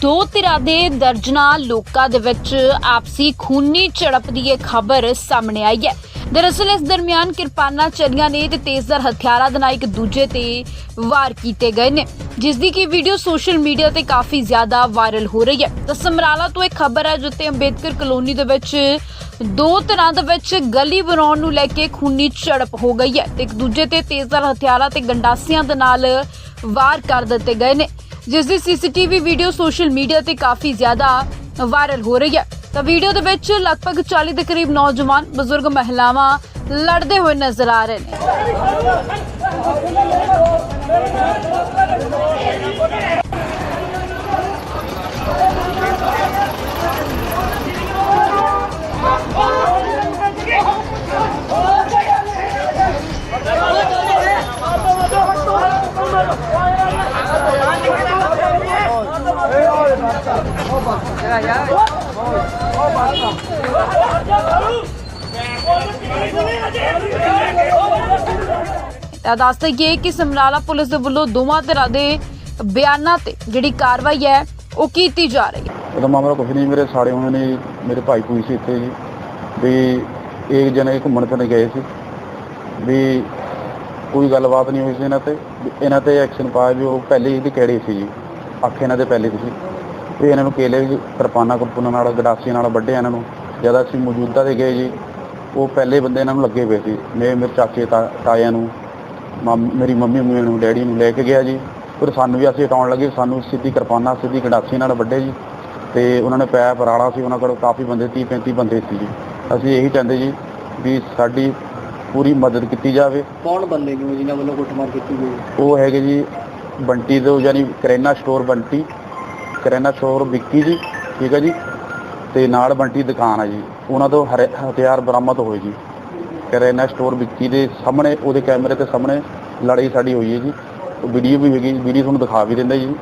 ਦੋ ਧਿਰਾਂ ਦੇ ਦਰਜਨਾਂ ਲੋਕਾਂ ਦੇ ਵਿੱਚ ਆਪਸੀ ਖੂਨੀ ਝੜਪ ਦੀ ਇਹ ਖਬਰ ਸਾਹਮਣੇ ਆਈ ਹੈ। ਦਰਅਸਲ ਇਸ ਦਰਮਿਆਨ ਕਿਰਪਾਨਾਂ ਚਲੀਆਂ ਨੇ ਤੇ ਤੇਜ਼ਧਾਰ ਹਥਿਆਰਾਂ ਦੇ ਨਾਲ ਇੱਕ ਦੂਜੇ ਤੇ ਵਾਰ ਕੀਤੇ ਗਏ ਨੇ ਜਿਸ ਦੀ ਕਿ ਵੀਡੀਓ ਸੋਸ਼ਲ ਮੀਡੀਆ ਤੇ ਕਾਫੀ ਜ਼ਿਆਦਾ ਵਾਇਰਲ ਹੋ ਰਹੀ ਹੈ। ਤਾਂ ਸਮਰਾਲਾ ਤੋਂ ਇੱਕ ਖਬਰ ਹੈ ਜਿੱਥੇ ਅੰਬੇਦਕਰ ਕਲੋਨੀ ਦੇ ਵਿੱਚ ਦੋ ਤਰ੍ਹਾਂ ਦੇ ਵਿੱਚ ਗਲੀ ਬਣਾਉਣ ਨੂੰ ਲੈ ਕੇ ਖੂਨੀ ਝੜਪ ਹੋ ਗਈ ਹੈ ਤੇ ਇੱਕ ਦੂਜੇ ਤੇ ਤੇਜ਼ਦਾਰ ਹਥਿਆਰਾਂ ਤੇ ਗੰਡਾਸੀਆਂ ਦੇ ਨਾਲ ਵਾਰ ਕਰ ਦਿੱਤੇ ਗਏ ਨੇ। ਜਿਸ ਦੀ ਸੀਸੀਟੀਵੀ ਵੀਡੀਓ ਸੋਸ਼ਲ ਮੀਡੀਆ ਤੇ ਕਾਫੀ ਜ਼ਿਆਦਾ ਵਾਇਰਲ ਹੋ ਰਹੀ ਹੈ। ਤਾਂ ਵੀਡੀਓ ਦੇ ਵਿੱਚ ਲਗਭਗ 40 ਦੇ ਕਰੀਬ ਨੌਜਵਾਨ, ਬਜ਼ੁਰਗ ਮਹਿਲਾਵਾਂ ਲੜਦੇ ਹੋਏ ਨਜ਼ਰ ਆ ਰਹੇ ਨੇ। ਤਾਂ ਦੱਸ ਦਈਏ ਕਿ ਸਮਰਾਲਾ ਪੁਲਿਸ ਦੇ ਵੱਲੋਂ ਦੋਵਾਂ ਤਰ੍ਹਾਂ ਦੇ ਬਿਆਨਾਂ ਤੇ ਜਿਹੜੀ ਕਾਰਵਾਈ ਹੈ, ਉਹ ਕੀਤੀ ਜਾ ਰਹੀ ਹੈ। ਉਹਦਾ ਮਾਮਲਾ ਕੁਛ ਨਹੀਂ, ਮੇਰੇ ਸਾੜੇ ਹੋਏ ਨੇ ਮੇਰੇ ਭਾਈ ਪੂਈ ਸੀ ਇੱਥੇ ਜੀ। ਵੀ ਇੱਕ ਜਣੇ ਘੁੰਮਣ ਫਿਰਨ ਗਏ ਸੀ। ਵੀ ਕੋਈ ਗੱਲਬਾਤ ਨਹੀਂ ਹੋਈ ਸੀ ਇਹਨਾਂ ਤੇ। ਇਹਨਾਂ ਤੇ ਐਕਸ਼ਨ ਪਾਇਆ ਵੀ ਉਹ ਪਹਿਲੇ ਹੀ ਦੀ ਕਿਹੜੀ ਸੀ ਜੀ। ਅੱਖ ਇਹਨਾਂ ਦੇ ਪਹਿਲੇ ਸੀ। ਵੀ ਇਹਨਾਂ ਨੂੰ ਕੇਲੇ ਵੀ ਕਿਰਪਾਨਾਂ ਕੁਰਪਾਨਾਂ ਨਾਲ ਗਡਾਸੀਆਂ ਨਾਲ ਵੱਢਿਆ ਇਹਨਾਂ ਨੂੰ। ਜਦ ਅਸੀਂ ਮੌਜੂਦਾ ਤੇ ਗਏ ਜੀ ਉਹ ਪਹਿਲੇ ਬੰਦੇ ਇਹਨਾਂ ਨੂੰ ਲੱਗੇ ਪਏ ਸੀ। ਮੇਰੇ ਮੇਰੇ ਚਾਚੇ ਤਾ- ਤਾਇਆਂ ਨੂੰ ਮੇਰੀ ਮੰਮੀ ਮੰਮੀ ਨੂੰ ਡੈਡੀ ਨੂੰ ਲੈ ਕੇ ਗਿਆ ਜੀ। ਫਿਰ ਸਾਨੂੰ ਵੀ ਅਸੀਂ ਹਟਾਉਣ ਲੱਗੇ ਸਾਨੂੰ ਸਿੱਧੀ ਕਿਰਪਾਨਾਂ ਸਿੱਧੀ ਗੰਡਾਸੀ ਨਾਲ ਵੱਡੇ ਜੀ। ਤੇ ਉਹਨਾਂ ਨੇ ਪੈਪ ਰਾੜਾ ਸੀ ਉਹਨਾਂ ਕੋਲ ਕਾਫੀ ਬੰਦੇ 30 35 ਬੰਦੇ ਸੀ ਜੀ। ਅਸੀਂ ਇਹੀ ਚਾਹੁੰਦੇ ਜੀ ਵੀ ਸਾਡੀ ਪੂਰੀ ਮਦਦ ਕੀਤੀ ਜਾਵੇ। ਕੌਣ ਬੰਦੇ ਨੇ ਜਿਨ੍ਹਾਂ ਵੱਲੋਂ ਕੁੱਟਮਾਰ ਕੀਤੀ ਗਈ? ਉਹ ਹੈਗੇ ਜੀ ਬੰਟੀ ਤੋਂ ਯਾਨੀ ਕਰੈਨਾ ਸਟੋਰ ਬੰਟੀ। ਕਰੈਨਾ ਸਟੋਰ ਵਿੱਕੀ ਜੀ, ਠੀਕ ਹੈ ਜੀ? ਤੇ ਨਾਲ ਬੰਟੀ ਦੁਕਾਨ ਹੈ ਜੀ। ਉਹਨਾਂ ਤੋਂ ਹਰੇ- ਹਥਿਆਰ ਬਰਾਮਦ ਹੋਏ ਜੀ। ਕਰੈਨਾ ਸਟੋਰ ਵਿੱਕੀ ਦੇ ਸਾਹਮਣੇ, ਉਹਦੇ ਕੈਮਰੇ ਦੇ ਸਾਹਮਣੇ ਲੜਾਈ ਸਾਡੀ ਹੋਈ ਹੈ ਜੀ। ਵੀਡੀਓ ਵੀ ਹੈਗੀ ਵੀਡੀਓ ਤੁਹਾਨੂੰ ਦਿਖਾ ਵੀ ਦਿੰਦਾ ਜੀ।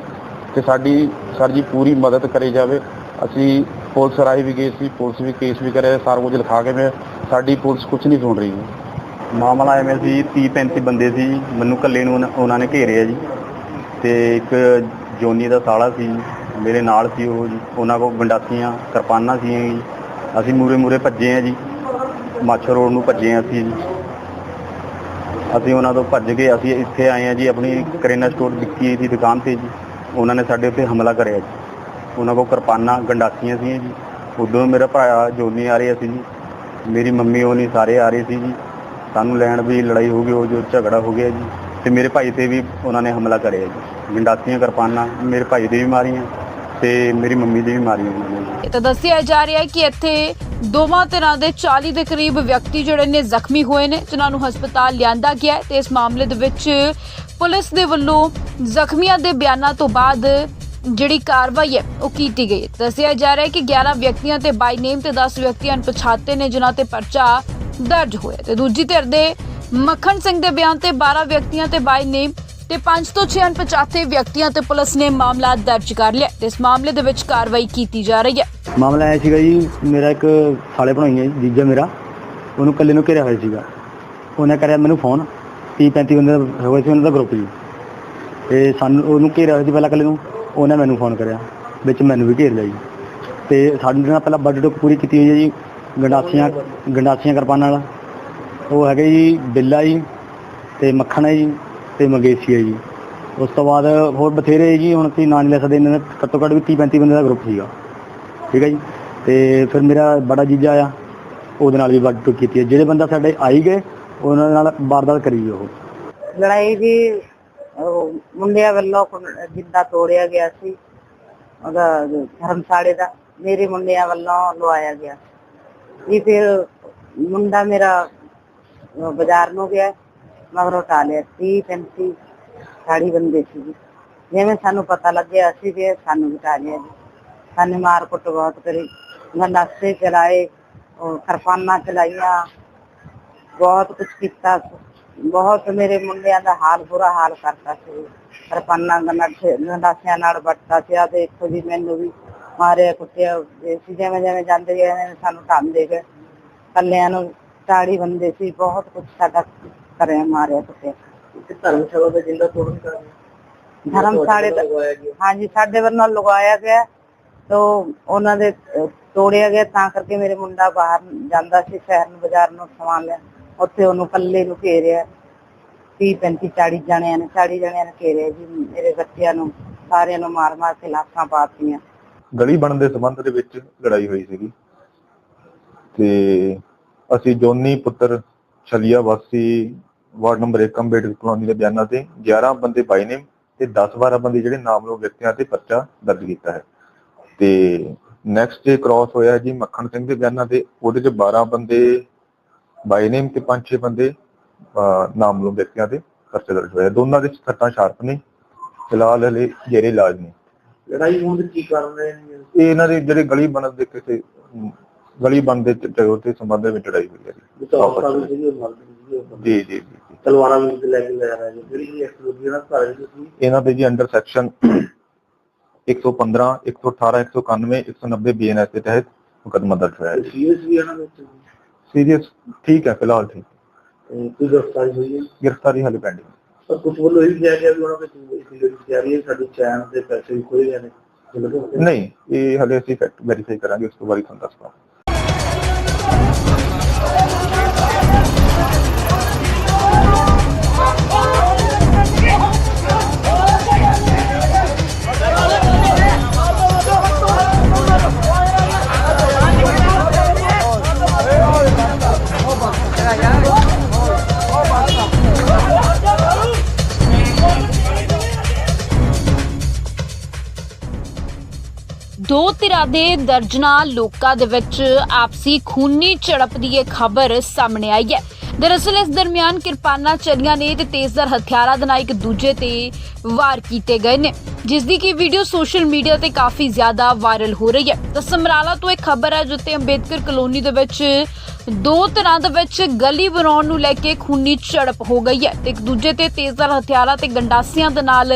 ਤੇ ਸਾਡੀ, ਸਰ ਜੀ, ਪੂਰੀ ਮਦਦ ਕਰੀ ਜਾਵੇ। ਅਸੀਂ ਪੁਲਿਸ ਰਾਈ ਵੀ ਗਏ ਸੀ, ਪੁਲਿਸ ਵੀ ਕੇਸ ਵੀ ਕਰਿਆ, ਸਾਰਾ ਕੁਝ ਲਿਖਾ ਕੇ ਮੈਂ ਸਾਡੀ ਪੁਲਿਸ ਕੁਝ ਨਹੀਂ ਸੁਣ ਰਹੀ ਜੀ। ਮਾਮਲਾ ਐਵੇਂ ਸੀ 30 35 ਬੰਦੇ ਸੀ, ਮੈਨੂੰ ਇਕੱਲੇ ਨੂੰ ਉਹਨਾਂ- ਉਹਨਾਂ ਨੇ ਘੇਰਿਆ ਜੀ। ਤੇ ਇੱਕ ਜੋਨੀ ਦਾ ਸਾਲਾ ਸੀ। ਮੇਰੇ ਨਾਲ ਸੀ ਉਹ ਜੀ। ਉਹਨਾਂ ਕੋਲ ਗੰਡਾਸੀਆਂ, ਕਿਰਪਾਨਾਂ ਸੀ ਜੀ। ਅਸੀਂ ਮੂਰੇ ਮੂਰੇ ਭੱਜੇ ਆ ਜੀ। ਮਾਛਰ ਰੋਡ ਨੂੰ ਭੱਜੇ ਆ ਅਸੀਂ ਜੀ। ਅਸੀਂ ਉਹਨਾਂ ਤੋਂ ਭੱਜ ਕੇ ਅਸੀਂ ਇੱਥੇ ਆਏ ਆ ਜੀ, ਆਪਣੀ ਕਰਿਆਨਾ ਸਟੋਰ ਵਿੱਕੀ ਦੀ ਦੁਕਾਨ ਤੇ ਜੀ। ਉਹਨਾਂ ਨੇ ਸਾਡੇ ਉੱਤੇ ਹਮਲਾ ਕਰਿਆ ਜੀ। ਉਹਨਾਂ ਕੋਲ ਕਿਰਪਾਨਾਂ, ਗੰਡਾਸੀਆਂ ਸੀ ਜੀ। ਉਦੋਂ ਮੇਰਾ ਭਰਾ ਜੋਨੀ ਆ ਰਿਹਾ ਸੀ ਜੀ। ਮੇਰੀ ਮੰਮੀ ਉਹ ਨਹੀਂ ਸਾਰੇ ਆ ਰਹੇ ਸੀ ਜੀ। ਸਾਨੂੰ ਲੈਣ ਵੀ ਲੜਾਈ ਹੋ ਗਈ, ਉਹ ਜੋ ਝਗੜਾ ਹੋ ਗਿਆ ਜੀ। ਤੇ ਮੇਰੇ ਭਾਈ ਤੇ ਵੀ ਉਹਨਾਂ ਨੇ ਹਮਲਾ ਕਰਿਆ ਜੀ। ਗੰਡਾਸੀਆਂ, ਕਿਰਪਾਨਾਂ ਮੇਰੇ ਭਾਈ ਦੇ ਵੀ ਮਾਰੀਆਂ। ਤੇ ਮੇਰੀ ਮੰਮੀ ਦੇ ਵੀ ਮਾਰੀਆਂ ਉਹਨਾਂ ਨੇ। ਇਹ ਤਾਂ ਦੱਸਿਆ ਜਾ ਰਿਹਾ ਹੈ ਕਿ ਇੱਥੇ ਦੋਵਾਂ ਤਰ੍ਹਾਂ ਦੇ 40 ਦੇ ਕਰੀਬ ਵਿਅਕਤੀ ਜਿਹੜੇ ਨੇ ਜ਼ਖਮੀ ਹੋਏ ਨੇ, ਜਿਨ੍ਹਾਂ ਨੂੰ ਹਸਪਤਾਲ ਲਿਆਂਦਾ ਗਿਆ ਹੈ ਤੇ ਇਸ ਮਾਮਲੇ ਦੇ ਵਿੱਚ ਪੁਲਿਸ ਦੇ ਵੱਲੋਂ ਜ਼ਖਮੀਆਂ ਦੇ ਬਿਆਨਾਂ ਤੋਂ ਬਾਅਦ ਜਿਹੜੀ ਕਾਰਵਾਈ ਹੈ, ਉਹ ਕੀਤੀ ਗਈ ਹੈ। ਦੱਸਿਆ ਜਾ ਰਿਹਾ ਹੈ ਕਿ 11 ਵਿਅਕਤੀਆਂ ਤੇ ਬਾਈ ਨੇਮ ਤੇ 10 ਵਿਅਕਤੀ ਅਣਪਛਾਤੇ ਨੇ, ਜਿਨ੍ਹਾਂ ਤੇ ਪਰਚਾ ਦਰਜ ਹੋਇਆ ਤੇ ਦੂਜੀ ਧਿਰ ਦੇ ਮੱਖਣ ਸਿੰਘ ਦੇ ਬਿਆਨ ਤੇ 12 ਵਿਅਕਤੀਆਂ ਤੇ ਬਾਈ ਨੇਮ ਤੇ 5 ਤੋਂ 6 ਅਣਪਛਾਤੇ ਵਿਅਕਤੀਆਂ ਤੇ ਪੁਲਿਸ ਨੇ ਮਾਮਲਾ ਦਰਜ ਕਰ ਲਿਆ। ਤੇ ਇਸ ਮਾਮਲੇ ਦੇ ਵਿੱਚ ਕਾਰਵਾਈ ਕੀਤੀ ਜਾ ਰਹੀ ਹੈ। ਮਾਮਲਾ ਇਹ ਸੀਗਾ ਜੀ, ਮੇਰਾ ਇੱਕ ਸਾਲੇ ਬਣਾਈ ਹੈ, ਜੀਜਾ ਮੇਰਾ। ਉਹਨੂੰ ਇਕੱਲੇ ਨੂੰ ਘੇਰਿਆ ਹੋਇਆ ਸੀਗਾ। ਉਹਨੇ ਕਰਿਆ ਮੈਨੂੰ ਫੋਨ 30 35 ਬੰਦੇ ਦਾ ਹੋਇਆ ਸੀ ਉਹਨਾਂ ਦਾ ਗਰੁੱਪ ਜੀ। ਤੇ ਸਾਨੂੰ ਉਹਨੂੰ ਘੇਰਿਆ ਹੋਇਆ ਸੀ ਪਹਿਲਾਂ ਇਕੱਲੇ ਨੂੰ, ਉਹਨੇ ਮੈਨੂੰ ਫੋਨ ਕਰਿਆ, ਵਿੱਚ ਮੈਨੂੰ ਵੀ ਘੇਰ ਲਿਆ ਜੀ। ਤੇ ਸਾਡੇ ਨਾਲ ਪਹਿਲਾਂ ਵੱਡ ਟੁੱਕ ਪੂਰੀ ਕੀਤੀ ਹੋਈ ਹੈ ਜੀ, ਗੰਡਾਸੀਆਂ ਗੰਡਾਸੀਆਂ ਕਿਰਪਾਨਾਂ ਨਾਲ। ਉਹ ਹੈਗੇ ਜੀ, ਬਿੱਲਾ ਜੀ, ਤੇ ਮੱਖਣ ਹੈ ਜੀ। ਤੇ ਮੰਗੇਸ਼ੀ ਜੀ। ਉਸ ਤੋਂ ਬਾਅਦ ਹੋਰ ਬਥੇਰੇ ਜੀ, ਹੁਣ ਅਸੀਂ ਨਾਂ ਨਹੀਂ ਲੈ ਸਕਦੇ। ਇਹਨਾਂ ਦਾ ਘੱਟੋ ਘੱਟ ਵੀ 30 35 ਬੰਦੇ ਦਾ ਗਰੁੱਪ ਸੀਗਾ। ਠੀਕ ਹੈ ਜੀ? ਤੇ ਫਿਰ ਮੇਰਾ ਬੜਾ ਜੀਜਾ ਆ ਉਹਦੇ ਨਾਲ ਵੀ ਵੱਡ ਕੀਤੀ ਹੈ। ਜਿਹੜੇ ਬੰਦਾ ਸਾਡੇ ਆਈ ਗਏ, ਉਹਨਾਂ ਨਾਲ ਵਾਰਦਾਤ ਕਰੀ ਉਹ। ਲੜਾਈ ਜੀ ਮੁੰਡਿਆਂ ਵੱਲੋਂ ਜਿੰਦਾ ਜਿੱਦਾਂ ਤੋੜਿਆ ਗਿਆ ਸੀ, ਉਹਦਾ ਧਰਮਸਾਲੇ ਦਾ, ਮੇਰੇ ਮੁੰਡਿਆਂ ਵੱਲੋਂ ਲਵਾਇਆ ਗਿਆ। ਇਹ ਫਿਰ ਮੁੰਡਾ ਮੇਰਾ ਬਾਜ਼ਾਰ ਨੂੰ ਗਿਆ। ਮਗਰੋਂ ਟਾ ਲਿਆ 30 35 ਸਾੜੀ ਬੰਦੇ ਸੀ ਜੀ ਜਿਵੇਂ ਸਾਨੂੰ ਪਤਾ ਲੱਗਿਆ, ਅਸੀਂ ਵੀ ਸਾਨੂੰ ਬਿਠਾ ਲਿਆ ਜੀ। ਸਾਨੂੰ ਮਾਰ ਕੁੱਟ ਬਹੁਤ ਕਰੀ। ਗੰਡਾਸੇ ਚਲਾਏ, ਉਹ ਕਿਰਪਾਨਾਂ ਚਲਾਈਆਂ, ਬਹੁਤ ਕੁਝ ਕੀਤਾ। ਬਹੁਤ ਮੇਰੇ ਮੁੰਡਿਆਂ ਦਾ ਹਾਲ ਬੁਰਾ ਹਾਲ ਕਰਤਾ ਸੀ। ਕਿਰਪਾਨਾਂ ਗੰਡਾਸਿਆਂ ਨਾਲ ਵੱਟਦਾ ਸੀ। ਆ ਦੇਖੋ ਜੀ, ਮੈਨੂੰ ਵੀ ਮਾਰਿਆ, ਕੁੱਟਿਆ। ਸੀ ਜਿਵੇਂ ਜਿਵੇਂ ਜਾਂਦੇ ਗਏ ਸਾਨੂੰ ਧੰਮ ਦੇ ਕੇ ਕੱਲਿਆਂ ਨੂੰ ਤਾੜੀ ਬੰਦੇ ਸੀ। ਬਹੁਤ ਕੁਝ ਸਾਡਾ ਕਰਿਆ ਮਾਰਿਆ ਕੁੱਟਿਆ। ਕਿ ਧਰਮਸ਼ਾਲਾ ਦਾ ਜਿੰਦਾ ਤੋੜਨ ਕਰ ਧਰਮਸ਼ਾਲੇ ਦਾ ਹਾਂਜੀ ਸਾਡੇ ਵੱਲੋਂ ਲਗਾਇਆ ਗਿਆ। ਤੋ ਉਹਨਾਂ ਦੇ ਤੋੜਿਆ ਗਿਆ ਤਾਂ ਕਰਕੇ ਮੇਰੇ ਮੁੰਡਾ ਬਾਹਰ ਜਾਂਦਾ ਸੀ ਸ਼ਹਿਰ ਨੂੰ ਬਾਜ਼ਾਰ ਨੂੰ ਸਮਾਨ ਲੈਣ। ਉੱਥੇ ਉਹਨੂੰ ਕੱਲੇ ਨੂੰ ਘੇਰਿਆ। 30 35 40 ਜਣਿਆਂ ਨੇ 40 ਜਣਿਆਂ ਨੇ ਘੇਰਿਆ ਜੀ ਮੇਰੇ ਬੱਚਿਆਂ ਨੂੰ ਸਾਰਿਆਂ ਨੂੰ ਮਾਰ ਮਾਰ ਕੇ ਲਾਸ਼ਾਂ ਪਾਤੀਆਂ ਗਲੀ ਬਣਨ ਦੇ ਸੰਬੰਧ ਦੇ ਵਿੱਚ ਲੜਾਈ ਹੋਈ ਸੀਗੀ। ਤੇ ਅਸੀਂ ਜੋਨੀ ਪੁੱਤਰ ਛਲੀਆ ਵਾਸੀ ਵਾਰਡ ਨੰਬਰ 1 ਅੰਬੇਡਕਰ ਕਲੋਨੀ ਦੇ ਬਿਆਨਾਂ ਤੇ 11 ਬੰਦੇ ਬਾਈ ਨੇ ਤੇ 10-12 ਬੰਦੇ ਜਿਹੜੇ ਨਾਮਲੋ ਵਿਅਕਤੀਆਂ ਤੇ ਪਰਚਾ ਦਰਜ ਕੀਤਾ ਹੈ। ਤੇ ਨੈਕਸਟ ਡੇ ਕ੍ਰਾਸ ਹੋਇਆ ਜੀ ਮੱਖਣ ਸਿੰਘ ਦੇ ਬਿਆਨਾਂ ਤੇ ਉਹਦੇ ਚ 12 ਬੰਦੇ ਬਾਈ ਨੇਮ ਤੇ 5-6 ਬੰਦੇ ਨਾਮਲੋ ਵਿਅਕਤੀਆਂ ਤੇ ਪਰਚਾ ਦਰਜ ਹੋਇਆ। ਦੋਨਾਂ ਦੇ ਸੱਟਾਂ ਸ਼ਾਰਪ ਨੇ ਫਿਲਹਾਲ ਹਲੇ ਜੇਰੇ ਇਲਾਜ ਨੇ ਲੜਾਈ ਹੋਣ ਦੇ ਕੀ ਕਾਰਨ ਰਹੇ ਨੇ? ਇਹ ਇਹਨਾਂ ਦੇ ਜਿਹੜੇ ਗਲੀ ਬਣਨ ਦੇ ਕਿਸੇ ਗਲੀ ਬਣਨ ਦੇ ਝਗੜੇ ਤੇ ਸੰਬੰਧ ਵਿੱਚ ਲੜਾਈ ਹੋਈ ਹੈ। ਜੀ। ਵੀ ਬੰਦੇ ਜੀ ਜੀ ਜੀ ਜੀ। ਤਲਵਾਰਾਂ ਵੀ ਲੈ ਕੇ ਲੈ ਰਹੇ ਨੇ। ਜਿਹੜੀ ਇਹ ਐਕਸਪਲੋਜ਼ਨ ਨਾਲ ਘਰ ਵਿੱਚ ਸੀ ਇਹਨਾਂ ਦੇ ਜੀ ਅੰਡਰ ਸੈਕਸ਼ਨ 115 118 191 190 ਬੀਐਨਐਸ ਦੇ ਤਹਿਤ ਮੁਕੱਦਮਾ ਦਰਜ ਹੋਇਆ ਹੈ ਜੀ। ਸੀਰੀਅਸ ਵੀ ਇਹਨਾਂ ਵਿੱਚ ਸੀਰੀਅਸ ਠੀਕ ਹੈ ਫਿਲਹਾਲ ਠੀਕ। ਤੇ ਕੋਈ ਗ੍ਰਿਫਤਾਰੀ ਹੋਈ ਹੈ? ਗ੍ਰਿਫਤਾਰੀ ਹਾਲੇ ਪੈਂਡਿੰਗ ਪਰ ਕੁਝ ਵੱਲੋਂ ਇਹ ਵੀ ਕਿਹਾ ਗਿਆ ਵੀ ਉਹਨਾਂ ਵਿੱਚ ਇਸ ਜਿਹੜੀ ਤਿਆਰੀ ਹੈ ਸਾਡੀ ਚੈਨ ਦੇ ਪੈਸੇ ਵੀ ਖੋਏ ਗਏ ਨੇ। ਨਹੀਂ ਇਹ ਹਾਲੇ ਅਸੀਂ ਫੈਕਟ ਵੈਰੀਫਾਈ ਕਰਾਂਗੇ ਉਸ ਤੋਂ ਬਾਅਦ ਹੀ ਤੁਹਾਨੂੰ Thank you. ਦੋ ਧਿਰਾਂ ਦੇ ਦਰਜਨਾਂ ਲੋਕਾਂ ਦੇ ਵਿੱਚ ਆਪਸੀ ਖੂਨੀ ਝੜਪ ਦੀ ਇਹ ਖਬਰ ਸਾਹਮਣੇ ਆਈ ਹੈ। ਦਰਅਸਲ ਇਸ ਦਰਮਿਆਨ ਕਿਰਪਾਨਾਂ ਚਲੀਆਂ ਨੇ ਤੇ ਤੇਜ਼ਧਾਰ ਹਥਿਆਰਾਂ ਦੇ ਨਾਲ ਇੱਕ ਦੂਜੇ ਤੇ ਵਾਰ ਕੀਤੇ ਗਏ ਨੇ ਜਿਸ ਦੀ ਕੀ ਵੀਡੀਓ ਸੋਸ਼ਲ ਮੀਡੀਆ ਤੇ ਕਾਫੀ ਜ਼ਿਆਦਾ ਵਾਇਰਲ ਹੋ ਰਹੀ ਹੈ। ਤਾਂ ਸਮਰਾਲਾ ਤੋਂ ਇੱਕ ਖਬਰ ਹੈ, ਜਿੱਥੇ ਅੰਬੇਦਕਰ ਕਲੋਨੀ ਦੇ ਵਿੱਚ ਦੋ ਤਰ੍ਹਾਂ ਦੇ ਵਿੱਚ ਗਲੀ ਬਣਾਉਣ ਨੂੰ ਲੈ ਕੇ ਖੂਨੀ ਝੜਪ ਹੋ ਗਈ ਹੈ ਤੇ ਇੱਕ ਦੂਜੇ ਤੇ ਤੇਜ਼ਧਾਰ ਹਥਿਆਰਾਂ ਤੇ ਗੰਡਾਸੀਆਂ ਦੇ ਨਾਲ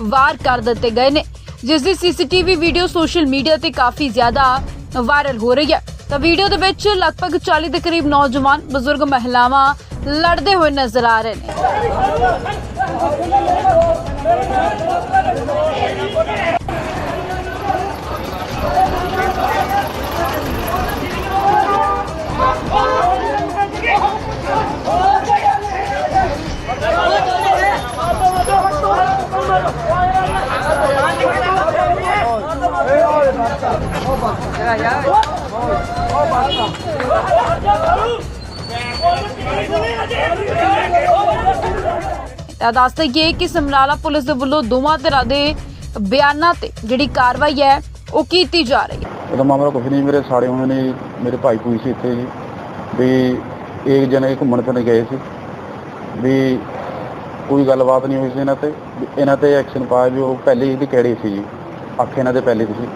ਵਾਰ ਕਰ ਦਿੱਤੇ ਗਏ ਨੇ। ਜਿਸ ਦੀ ਸੀਸੀਟੀਵੀ ਵੀਡੀਓ ਸੋਸ਼ਲ ਮੀਡੀਆ ਤੇ ਕਾਫੀ ਜ਼ਿਆਦਾ ਵਾਇਰਲ ਹੋ ਰਹੀ ਹੈ। ਤਾਂ ਵੀਡੀਓ ਦੇ ਵਿੱਚ ਲਗਭਗ 40 ਦੇ ਕਰੀਬ ਨੌਜਵਾਨ, ਬਜ਼ੁਰਗ ਮਹਿਲਾਵਾਂ ਲੜਦੇ ਹੋਏ ਨਜ਼ਰ ਆ ਰਹੇ ਨੇ। ਦੱਸ ਦਈਏ ਕਿ ਸਮਰਾਲਾ ਪੁਲਿਸ ਦੇ ਵੱਲੋਂ ਦੋਵਾਂ ਧਿਰਾਂ ਦੇ ਬਿਆਨਾਂ ਤੇ ਜਿਹੜੀ ਕਾਰਵਾਈ ਹੈ, ਉਹ ਕੀਤੀ ਜਾ ਰਹੀ ਹੈ। ਉਹਦਾ ਮਾਮਲਾ ਕੁਝ ਨਹੀਂ, ਮੇਰੇ ਸਾੜੇ ਉਹਨਾਂ ਨੇ, ਮੇਰੇ ਭਾਈ ਪੂਈ ਸੀ ਇੱਥੇ ਜੀ। ਵੀ ਇੱਕ ਜਣੇ ਘੁੰਮਣ ਫਿਰਨ ਗਏ ਸੀ। ਵੀ ਕੋਈ ਗੱਲਬਾਤ ਨਹੀਂ ਹੋਈ ਸੀ ਇਹਨਾਂ ਤੇ। ਵੀ ਇਹਨਾਂ ਤੇ ਐਕਸ਼ਨ ਪਾਇਆ ਵੀ ਉਹ ਪਹਿਲੇ ਹੀ ਦੀ ਕਿਹੜੀ ਸੀ ਜੀ। ਅੱਖ ਇਹਨਾਂ ਦੇ ਪਹਿਲੇ ਦੀ ਸੀ।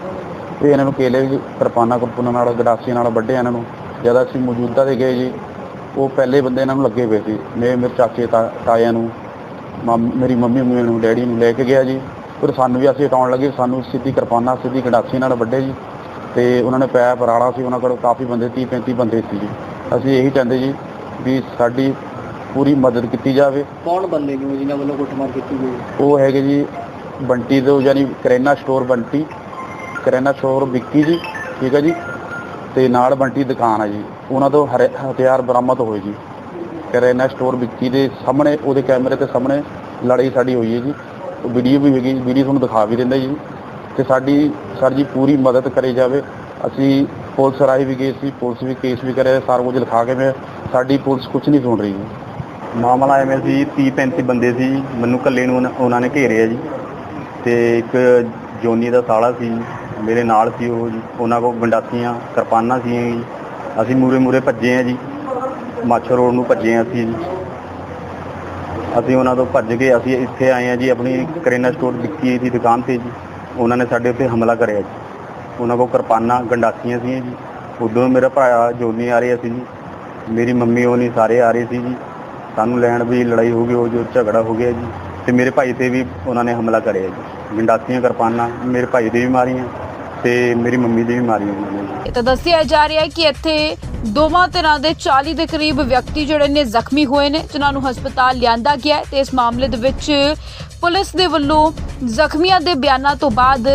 ਵੀ ਇਹਨਾਂ ਨੂੰ ਕੇਲੇ ਵੀ ਕਿਰਪਾਨਾਂ, ਕੁਰਪਾਨਾਂ ਨਾਲ ਗਡਾਸੀ ਨਾਲ ਵੱਢੇ ਇਹਨਾਂ ਨੂੰ। ਜਦ ਅਸੀਂ ਮੌਜੂਦਾ ਦੇ ਗਏ ਜੀ, ਉਹ ਪਹਿਲੇ ਬੰਦੇ ਇਹਨਾਂ ਨੂੰ ਲੱਗੇ ਪਏ ਸੀ। ਮੇਰੇ ਮੇਰੇ ਚਾਚੇ, ਤਾ- ਤਾਇਆਂ ਨੂੰ। ਮੇਰੀ ਮੰਮੀ ਮੈਨੂੰ ਡੈਡੀ ਨੂੰ ਲੈ ਕੇ ਗਿਆ ਜੀ। ਫਿਰ ਸਾਨੂੰ ਵੀ ਅਸੀਂ ਹਟਾਉਣ ਲੱਗੇ। ਸਾਨੂੰ ਸਿੱਧੀ ਕਿਰਪਾਨਾਂ ਸਿੱਧੀ ਗੰਡਾਸੀ ਨਾਲ ਵੱਡੇ ਜੀ। ਤੇ ਉਹਨਾਂ ਨੇ ਪੈਪ ਰਾੜਾ ਸੀ ਉਹਨਾਂ ਕੋਲ ਕਾਫੀ ਬੰਦੇ 30 35 ਬੰਦੇ ਸੀ ਜੀ। ਅਸੀਂ ਇਹੀ ਚਾਹੁੰਦੇ ਜੀ ਵੀ ਸਾਡੀ ਪੂਰੀ ਮਦਦ ਕੀਤੀ ਜਾਵੇ। ਕੌਣ ਬੰਦੇ ਨੇ ਜਿਨ੍ਹਾਂ ਵੱਲੋਂ ਕੁੱਟਮਾਰ ਕੀਤੀ ਗਈ? ਉਹ ਹੈਗੇ ਜੀ ਬੰਟੀ ਤੋਂ ਯਾਨੀ ਕਰਿਆਨਾ ਸਟੋਰ ਬੰਟੀ ਕਰਿਆਨਾ ਸਟੋਰ ਵਿੱਕੀ ਜੀ ਠੀਕ ਹੈ ਜੀ। ਤੇ ਨਾਲ ਬੰਟੀ ਦੁਕਾਨ ਹੈ ਜੀ। ਉਹਨਾਂ ਤੋਂ ਹਥਿਆਰ ਬਰਾਮਦ ਹੋਏ ਜੀ। ਕਰਿਆਨਾ ਸਟੋਰ ਵਿੱਕੀ ਦੇ ਸਾਹਮਣੇ, ਉਹਦੇ ਕੈਮਰੇ ਦੇ ਸਾਹਮਣੇ ਲੜਾਈ ਸਾਡੀ ਹੋਈ ਹੈ ਜੀ। ਵੀਡੀਓ ਵੀ ਹੈਗੀ ਵੀਡੀਓ ਤੁਹਾਨੂੰ ਦਿਖਾ ਵੀ ਦਿੰਦਾ ਜੀ। ਤੇ ਸਾਡੀ, ਸਰ ਜੀ ਪੂਰੀ ਮਦਦ ਕਰੀ ਜਾਵੇ। ਅਸੀਂ ਪੁਲਿਸ ਰਾਹੀਂ ਵੀ ਗਏ ਸੀ, ਪੁਲਿਸ ਵੀ ਕੇਸ ਵੀ ਕਰਿਆ, ਸਾਰਾ ਕੁਝ ਲਿਖਾ ਕੇ ਮੈਂ, ਸਾਡੀ ਪੁਲਿਸ ਕੁਝ ਨਹੀਂ ਸੁਣ ਰਹੀ ਜੀ। ਮਾਮਲਾ ਐਵੇਂ ਸੀ 30 35 ਬੰਦੇ ਸੀ, ਮੈਨੂੰ ਇਕੱਲੇ ਨੂੰ ਉਹਨਾਂ- ਉਹਨਾਂ ਨੇ ਘੇਰਿਆ ਜੀ। ਤੇ ਇੱਕ ਜੋਨੀ ਦਾ ਸਾਲਾ ਸੀ, ਮੇਰੇ ਨਾਲ ਸੀ ਉਹ ਜੀ, ਉਹਨਾਂ ਕੋਲ ਗੰਡਾਸੀਆਂ, ਕਿਰਪਾਨਾਂ ਸੀ ਜੀ। ਅਸੀਂ ਮੂਰੇ ਮੂਰੇ ਭੱਜੇ ਆ ਜੀ। ਮਾਛਰ ਰੋਡ ਨੂੰ ਭੱਜੇ ਆ ਅਸੀਂ ਜੀ। ਅਸੀਂ ਉਹਨਾਂ ਤੋਂ ਭੱਜ ਕੇ ਅਸੀਂ ਇੱਥੇ ਆਏ ਆ ਜੀ, ਆਪਣੀ ਕਰਿਆਨਾ ਸਟੋਰ ਵਿੱਕੀ ਦੀ ਦੁਕਾਨ ਤੇ ਜੀ। ਉਹਨਾਂ ਨੇ ਸਾਡੇ ਉੱਤੇ ਹਮਲਾ ਕਰਿਆ ਜੀ। ਉਹਨਾਂ ਕੋਲ ਕਿਰਪਾਨਾਂ, ਗੰਡਾਸੀਆਂ ਸੀ ਜੀ। ਉਦੋਂ ਮੇਰਾ ਭਰਾ ਜੋਨੀ ਆ ਰਿਹਾ ਸੀ ਜੀ। ਮੇਰੀ ਮੰਮੀ ਉਹ ਨਹੀਂ ਸਾਰੇ ਆ ਰਹੇ ਸੀ ਜੀ। ਸਾਨੂੰ ਲੈਣ ਵੀ ਲੜਾਈ ਹੋ ਗਈ, ਉਹ ਜੋ ਝਗੜਾ ਹੋ ਗਿਆ ਜੀ। ਤੇ ਮੇਰੇ ਭਾਈ ਤੇ ਵੀ ਉਹਨਾਂ ਨੇ ਹਮਲਾ ਕਰਿਆ ਜੀ। ਗੰਡਾਸੀਆਂ, ਕਿਰਪਾਨਾਂ, ਮੇਰੇ ਭਾਈ ਦੇ ਵੀ ਮਾਰੀਆਂ। ਤੇ ਮੇਰੀ ਮੰਮੀ ਦੇ ਵੀ ਮਾਰੀਆਂ ਉਹਨਾਂ ਨੇ। ਇਹ ਤਾਂ ਦੱਸਿਆ ਜਾ ਰਿਹਾ ਹੈ ਕਿ ਇੱਥੇ ਦੋਵਾਂ ਤਰ੍ਹਾਂ ਦੇ 40 ਦੇ ਕਰੀਬ ਵਿਅਕਤੀ ਜਿਹੜੇ ਨੇ ਜ਼ਖਮੀ ਹੋਏ ਨੇ, ਜਿਨ੍ਹਾਂ ਨੂੰ ਹਸਪਤਾਲ ਲਿਆਂਦਾ ਗਿਆ ਹੈ ਤੇ ਇਸ ਮਾਮਲੇ ਦੇ ਵਿੱਚ ਪੁਲਿਸ ਦੇ ਵੱਲੋਂ ਜ਼ਖਮੀਆਂ ਦੇ ਬਿਆਨਾਂ ਤੋਂ ਬਾਅਦ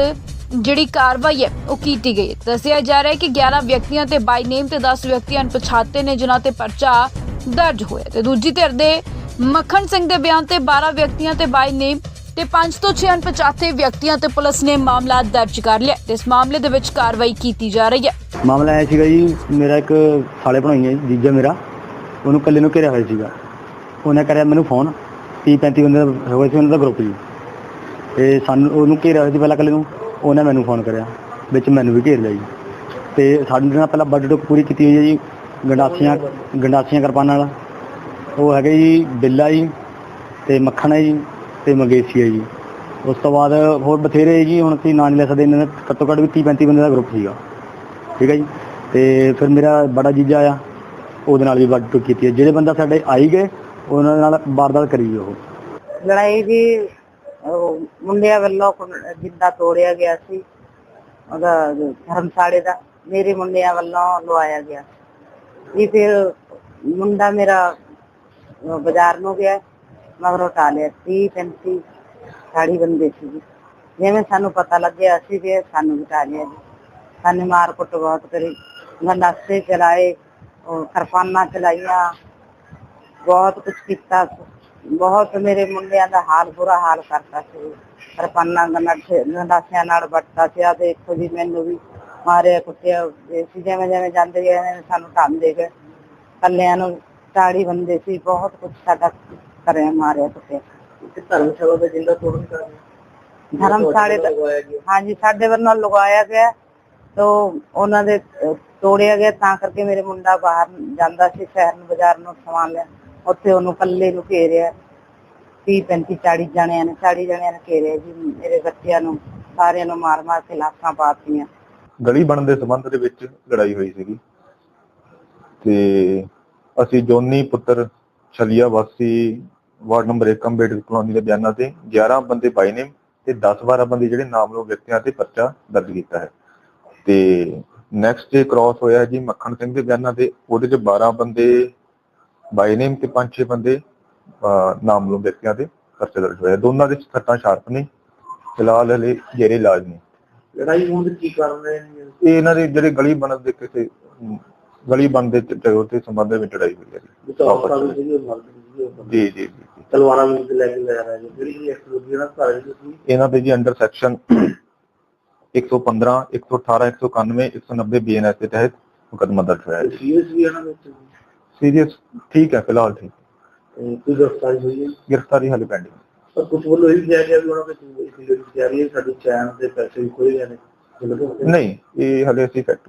ਜਿਹੜੀ ਕਾਰਵਾਈ ਹੈ, ਉਹ ਕੀਤੀ ਗਈ ਹੈ। ਦੱਸਿਆ ਜਾ ਰਿਹਾ ਹੈ ਕਿ 11 ਵਿਅਕਤੀਆਂ ਤੇ ਬਾਈ ਨੇਮ ਤੇ 10 ਵਿਅਕਤੀ ਅਣਪਛਾਤੇ ਨੇ, ਜਿਨ੍ਹਾਂ ਤੇ ਪਰਚਾ ਦਰਜ ਹੋਇਆ ਤੇ ਦੂਜੀ ਧਿਰ ਦੇ ਮੱਖਣ ਸਿੰਘ ਦੇ ਬਿਆਨ ਤੇ 12 ਵਿਅਕਤੀਆਂ ਤੇ ਬਾਈ ਨੇਮ ਤੇ 5 ਤੋਂ 6 ਅਣਪਛਾਤੇ ਵਿਅਕਤੀਆਂ ਤੇ ਪੁਲਿਸ ਨੇ ਮਾਮਲਾ ਦਰਜ ਕਰ ਲਿਆ। ਤੇ ਇਸ ਮਾਮਲੇ ਦੇ ਵਿੱਚ ਕਾਰਵਾਈ ਕੀਤੀ ਜਾ ਰਹੀ ਹੈ। ਮਾਮਲਾ ਇਹ ਸੀਗਾ ਜੀ, ਮੇਰਾ ਇੱਕ ਸਾਲੇ ਬਣਾਈ ਹੈ, ਜੀਜਾ ਮੇਰਾ। ਉਹਨੂੰ ਇਕੱਲੇ ਨੂੰ ਘੇਰਿਆ ਹੋਇਆ ਸੀਗਾ। ਉਹਨੇ ਕਰਿਆ ਮੈਨੂੰ ਫੋਨ 30 35 ਬੰਦੇ ਦਾ ਹੋਇਆ ਸੀ ਉਹਨਾਂ ਦਾ ਗਰੁੱਪ ਜੀ। ਤੇ ਸਾਨੂੰ ਉਹਨੂੰ ਘੇਰਿਆ ਹੋਇਆ ਸੀ ਪਹਿਲਾਂ ਇਕੱਲੇ ਨੂੰ, ਉਹਨੇ ਮੈਨੂੰ ਫੋਨ ਕਰਿਆ, ਵਿੱਚ ਮੈਨੂੰ ਵੀ ਘੇਰ ਲਿਆ ਜੀ। ਤੇ ਸਾਡੇ ਨਾਲ ਪਹਿਲਾਂ ਬਜਟ ਪੂਰੀ ਕੀਤੀ ਹੋਈ ਹੈ ਜੀ, ਗੰਡਾਸੀਆਂ ਗੰਡਾਸੀਆਂ ਕਿਰਪਾਨਾਂ ਵਾਲਾ ਉਹ ਹੈਗਾ ਜੀ, ਬਿੱਲਾ ਜੀ, ਤੇ ਮੱਖਣ ਹੈ ਜੀ। ਤੇ ਮੰਗੇਸੀ ਜੀ। ਉਸ ਤੋਂ ਬਾਅਦ ਹੋਰ ਬਥੇਰੇ ਜੀ, ਹੁਣ ਅਸੀਂ ਨਾਂ ਨਹੀਂ ਲੈ ਸਕਦੇ, ਇਹਨਾਂ ਦਾ ਘੱਟੋ ਘੱਟ ਵੀ 30 35 ਬੰਦੇ ਦਾ ਗਰੁੱਪ ਸੀਗਾ। ਠੀਕ ਹੈ ਜੀ? ਤੇ ਫਿਰ ਮੇਰਾ ਬੜਾ ਜੀਜਾ ਆ ਉਹਦੇ ਨਾਲ ਵੀ ਵੱਡ ਕੀਤੀ ਹੈ। ਜਿਹੜੇ ਬੰਦਾ ਸਾਡੇ ਆਈ ਗਏ, ਉਹਨਾਂ ਨਾਲ ਵਾਰਦਾਤ ਕਰੀ ਉਹ। ਲੜਾਈ ਜੀ ਮੁੰਡਿਆਂ ਵੱਲੋਂ ਜਿੰਦਾ ਤੋੜਿਆ ਗਿਆ ਸੀ, ਉਹਦਾ ਧਰਮਸਾਲੇ ਦਾ, ਮੇਰੇ ਮੁੰਡਿਆਂ ਵੱਲੋਂ ਲਵਾਇਆ ਗਿਆ। ਇਹ ਫਿਰ ਮੁੰਡਾ ਮੇਰਾ ਬਾਜ਼ਾਰ ਨੂੰ ਗਿਆ। ਮਗਰੋਂ ਟਾਲਿਆ 30 35 ਸਾੜੀ ਬੰਦੇ ਸੀ ਜੀ ਜਿਵੇਂ ਸਾਨੂੰ ਪਤਾ ਲੱਗਿਆ, ਅਸੀਂ ਵੀ ਸਾਨੂੰ ਵੀ ਟਾਲਿਆ ਜੀ। ਸਾਨੂੰ ਮਾਰ ਕੁੱਟ ਬਹੁਤ ਕਰੀ। ਗੰਡਾਸੇ ਚਲਾਏ, ਉਹ ਕਿਰਪਾਨਾਂ ਚਲਾਈਆਂ, ਬਹੁਤ ਕੁਝ ਕੀਤਾ। ਬਹੁਤ ਮੇਰੇ ਮੁੰਡਿਆਂ ਦਾ ਹਾਲ ਬੁਰਾ ਹਾਲ ਕਰਤਾ ਸੀ। ਕਿਰਪਾਨਾਂ ਗੰਡਾਸਿਆਂ ਨਾਲ ਵੱਟਦਾ ਸੀ। ਆ ਦੇਖੋ ਜੀ, ਮੈਨੂੰ ਵੀ ਮਾਰਿਆ, ਕੁੱਟਿਆ। ਸੀ ਜਿਵੇਂ ਜਿਵੇਂ ਜਾਂਦੇ ਗਏ ਸਾਨੂੰ ਢੰਗ ਦੇ ਗਏ। ਕੱਲਿਆਂ ਨੂੰ ਤਾੜੀ ਬੰਦੇ ਸੀ। ਬਹੁਤ ਕੁਝ ਸਾਡਾ ਕਰਿਆ ਮਾਰਿਆ ਕੁੱਟਿਆ। ਤੇ ਧਰਮਸ਼ਾਲਾ ਦਾ ਜਿੰਦਾ ਤੋੜਨ ਕਰ ਧਰਮਸ਼ਾਲੇ ਦਾ ਹਾਂਜੀ ਸਾਡੇ ਵੱਲੋਂ ਲਗਾਇਆ ਗਿਆ। ਤੋ ਉਹਨਾਂ ਦੇ ਤੋੜਿਆ ਗਿਆ। ਤਾਂ ਕਰਕੇ ਮੇਰੇ ਮੁੰਡਾ ਬਾਹਰ ਜਾਂਦਾ ਸੀ ਸ਼ਹਿਰ ਨੂੰ ਬਾਜ਼ਾਰ ਨੂੰ ਸਮਾਨ ਲਿਆ ਉੱਥੇ ਉਹਨੂੰ ਕੱਲੇ ਨੂੰ ਘੇਰਿਆ। 30 35 40 ਜਣਿਆਂ ਨੇ 40 ਜਣਿਆਂ ਨੇ ਘੇਰਿਆ ਜੀ। ਮੇਰੇ ਬੱਚਿਆਂ ਨੂੰ ਸਾਰਿਆਂ ਨੂੰ ਮਾਰ ਮਾਰ ਕੇ ਲਾਸ਼ਾਂ ਪਾਤੀਆਂ ਗਲੀ ਬਣਨ ਦੇ ਸੰਬੰਧ ਦੇ ਵਿੱਚ ਲੜਾਈ ਹੋਈ ਸੀਗੀ। ਤੇ ਅਸੀਂ ਜੋਨੀ ਪੁੱਤਰ ਛਲੀਆ ਵਾਸੀ ਵਾਰਡ ਨੰਬਰ 1 ਅੰਬੇਡਕਰ ਕਲੋਨੀ ਦੇ ਬਿਆਨਾਂ ਤੇ 11 ਬੰਦੇ ਪਾਏ ਨੇ ਤੇ 10-12 ਬੰਦੇ ਜਿਹੜੇ ਨਾਮਲੋ ਵਿਅਕਤੀਆਂ ਤੇ ਪਰਚਾ ਦਰਜ ਕੀਤਾ ਹੈ। ਤੇ ਨੈਕਸਟ ਡੇ ਕ੍ਰਾਸ ਹੋਇਆ ਜੀ ਮੱਖਣ ਸਿੰਘ ਦੇ ਬਿਆਨਾਂ ਤੇ ਉਹਦੇ ਚ 12 ਬੰਦੇ ਬਾਈ ਨੇਮ ਤੇ 5-6 ਬੰਦੇ ਨਾਮਲੋ ਵਿਅਕਤੀਆਂ ਤੇ ਪਰਚਾ ਦਰਜ ਹੋਇਆ। ਦੋਨਾਂ ਦੇ ਸੱਟਾਂ ਸ਼ਾਰਪ ਨੇ ਫਿਲਹਾਲ ਹਲੇ ਜੇਰੇ ਇਲਾਜ ਨੇ ਲੜਾਈ ਹੋਣ ਦੇ ਕੀ ਕਾਰਨ ਇਹ ਇਹਨਾਂ ਦੇ ਜਿਹੜੇ ਗਲੀ ਬਣਨ ਦੇ ਕਿਸੇ ਗਲੀ ਬਣਨ ਦੇ ਝਗੜੇ ਤੇ ਸੰਬੰਧ ਵਿੱਚ ਲੜਾਈ ਹੋਈ ਹੈ ਜੀ। ਬਤਾਓ ਸਾਹਿਬ ਜੀ। ਉਹ ਮਰਦ ਜੀ ਉਹ ਜੀ ਜੀ ਜੀ ਜੀ। ਤਲਵਾਰਾਂ ਵੀ ਲੈ ਕੇ ਲੈ ਰਹੇ ਨੇ। ਜਿਹੜੀ ਇਹ ਐਕਸਪਲੋਜ਼ਨ ਨਾਲ ਘਰ ਵਿੱਚ ਸੀ। ਇਹਨਾਂ ਦੇ ਜੀ ਅੰਡਰ ਸੈਕਸ਼ਨ 115 118 191 190 ਬੀਐਨਐਸ ਦੇ ਤਹਿਤ ਮੁਕੱਦਮਾ ਦਰਜ ਹੋਇਆ ਹੈ ਜੀ। ਸੀਰੀਅਸ ਵੀ ਇਹਨਾਂ ਵਿੱਚ? ਸੀਰੀਅਸ ਠੀਕ ਹੈ ਫਿਲਹਾਲ ਠੀਕ। ਅਹ ਕੋਈ ਗ੍ਰਿਫਤਾਰੀ ਹੋਈ ਹੈ? ਗ੍ਰਿਫਤਾਰੀ ਹਾਲੇ ਪੈਂਡਿੰਗ ਪਰ ਕੁਝ ਵੱਲੋਂ ਇਹ ਵੀ ਕਿਹਾ ਗਿਆ ਵੀ ਉਹਨਾਂ ਵਿੱਚ ਇਸ ਜਿਹੜੀ ਤਿਆਰੀ ਹੈ ਸਾਡੀ ਚੈਨ ਦੇ ਪੈਸੇ ਵੀ ਖੋਏ ਗਏ ਨੇ। ਨਹੀਂ ਇਹ ਹਲੇ ਅਸੀਂ ਫੈਕਟ